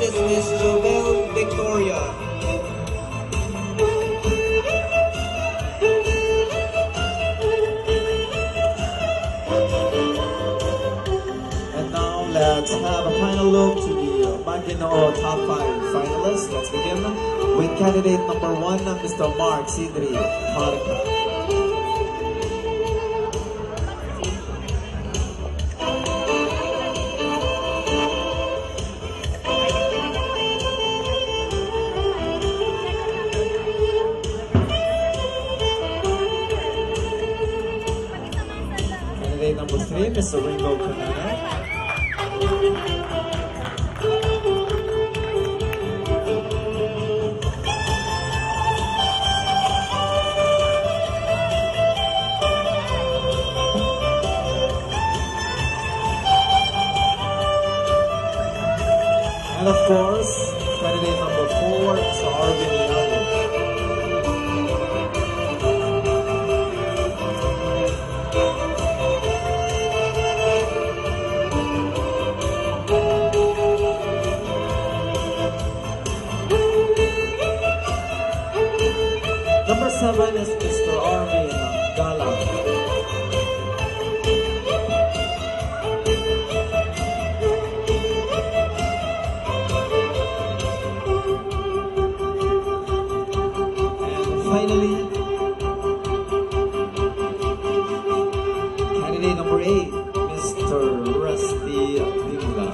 hostess is Jobel Victoria. let's have a final look to the Maginoo Top 5 finalists. Let's begin with candidate number 1, Mr. Mark Sidri Marika. Number 3, Mr. Ringo Canana. And of course, candidate number 4, Mr. Arvin Leonard. Number 7 is Mr. Arvin Gala. And finally, candidate number 8, Mr. Rusty Bingla.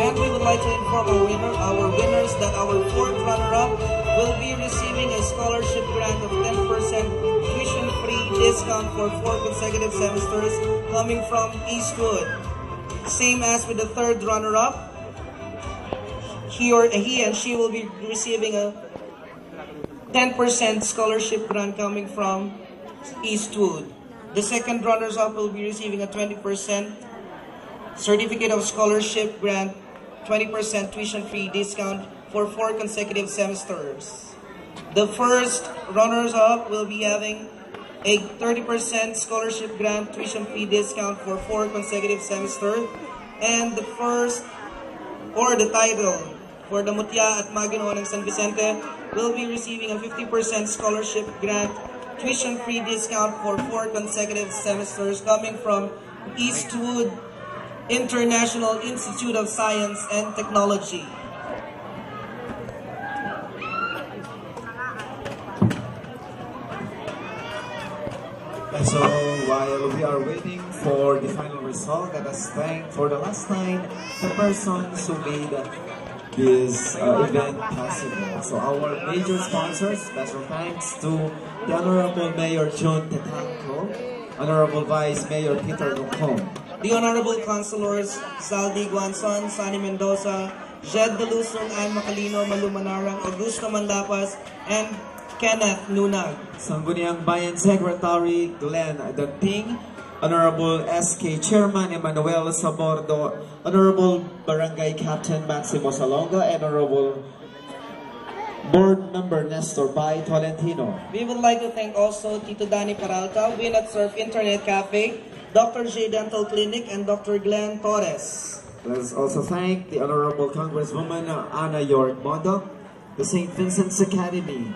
And we would like to inform our winner, our winners that our fourth runner-up will be receiving a scholarship grant of 10% tuition-free discount for four consecutive semesters coming from Eastwood. Same as with the third runner-up, he or he and she will be receiving a 10% scholarship grant coming from Eastwood. The second runners-up will be receiving a 20% certificate of scholarship grant, 20% tuition free discount for four consecutive semesters. The first runners up will be having a 30% scholarship grant tuition fee discount for four consecutive semesters. And the first or the title for the Mutya at Maginoo ng San Vicente will be receiving a 50% scholarship grant tuition free discount for four consecutive semesters coming from Eastwood International Institute of Science and Technology. So while we are waiting for the final result, let us thank for the last time the persons who made this uh, event possible. So our major sponsors, special thanks to the Honorable Mayor John Tetanco, Honorable Vice Mayor Peter Lucom, The Honorable Councilors Saldi Guanzon, Sani Mendoza, Jed Delusong, Ann Macalino, Malu Manarang, Augusto Mandapas, and Kenneth Nunag. Sangguniang Bayan Secretary Glenn Danting, Honorable SK Chairman Emmanuel Sabordo, Honorable Barangay Captain Maximo Salonga, and Honorable Board Member Nestor Bay Tolentino. We would like to thank also Tito Danny Peralta, Win at Surf Internet Cafe, Dr. J Dental Clinic, and Dr. Glenn Torres. Let's also thank the Honorable Congresswoman Anna York Mondo, the St. Vincent's Academy,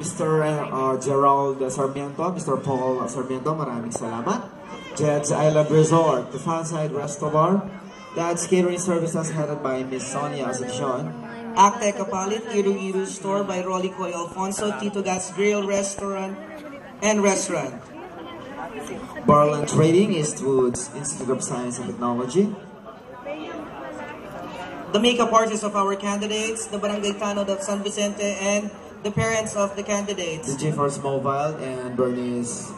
Mr. Uh, Gerald Sarmiento, Mr. Paul Sarmiento, maraming salamat. Jed's Island Resort, the Fanside Restaurant, Dad's Catering Services headed by Miss Sonia Asuncion, Acte Kapalit, Iru Iru Store by Rolly Coy Alfonso, Tito Gas Grill Restaurant and Restaurant. Barland Trading, Eastwood's Institute of Science and Technology, The makeup artists of our candidates, the Barangay Tanod of San Vicente, and the parents of the the candidates. GeForce Mobile and Bernice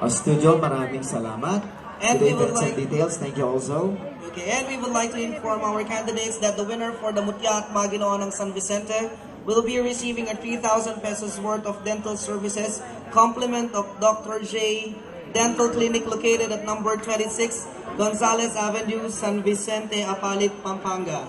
uh, Studio, maraming salamat. And the we would like- details, thank you also. Okay, and we would like to inform our candidates that the winner for the Mutya at Maginoo ng San Vicente will be receiving a 3,000 pesos worth of dental services, complement of Dr. J Dental Clinic located at number 26 Gonzales Avenue, San Vicente, Apalit, Pampanga.